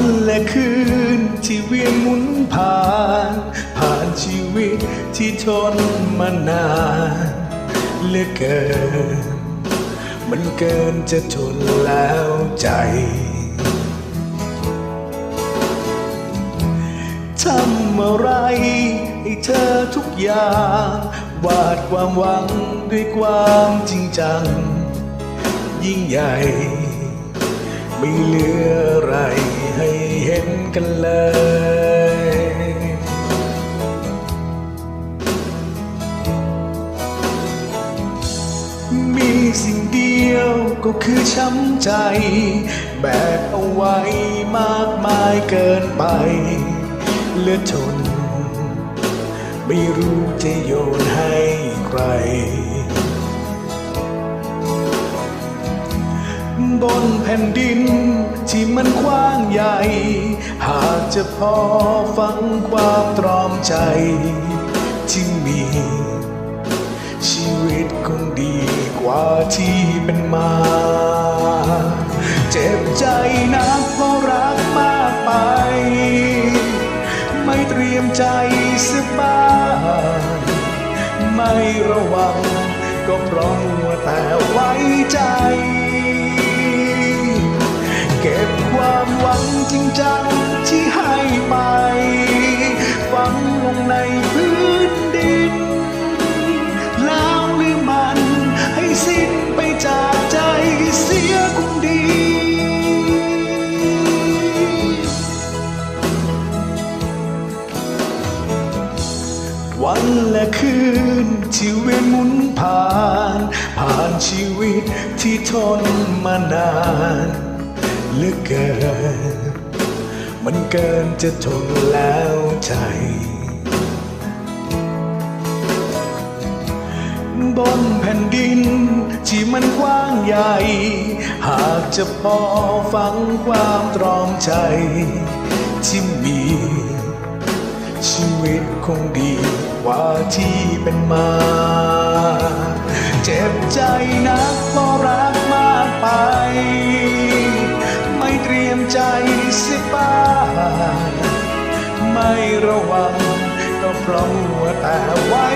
วันและคืนที่เวียนหมุนผ่าน ผ่านชีวิตที่ทนมานานเหลือเกิน มันเกินจะทนแล้วใจ ทำอะไรให้เธอทุกอย่างวาดความหวังด้วยความจริงจัง ยิ่งใหญ่ ไม่เหลืออะไร นกันเลย มีสิ่งเดียวก็คือช้ำใจ แบกเอาไว้มากมายเกินไปเลือดทน ไม่รู้จะโยนให้ใคร บนแผ่นดิน ที่มันกว้างใหญ่ หากจะพอฟังความตรอมใจ ที่มี ชีวิตคงดีกว่าที่เป็นมา เจ็บใจนักเพราะรักมากไป ไม่เตรียมใจสบ้างไม่ระวัง ก็เพราะมัวแต่ไว้ใจ งลงในพื้นดิน แล้วหรือมันให้สิ้นไปจากใจเสียคงดีวันและคืนที่เวียนหมุนผ่าน ผ่านชีวิตที่ทนมานานเหลือเกิน มันเกินจะทนแล้วใจ บนแผ่นดิน ที่มันกว้างใหญ่ หากจะพอฟังความตรอมใจ ที่มี ชีวิตคงดีกว่าที่เป็นมา เจ็บใจนักเพราะรักมากไป ไม่เตรียมใจสิบ้าไม่ระวังก็เพราะมัวแต่ไว้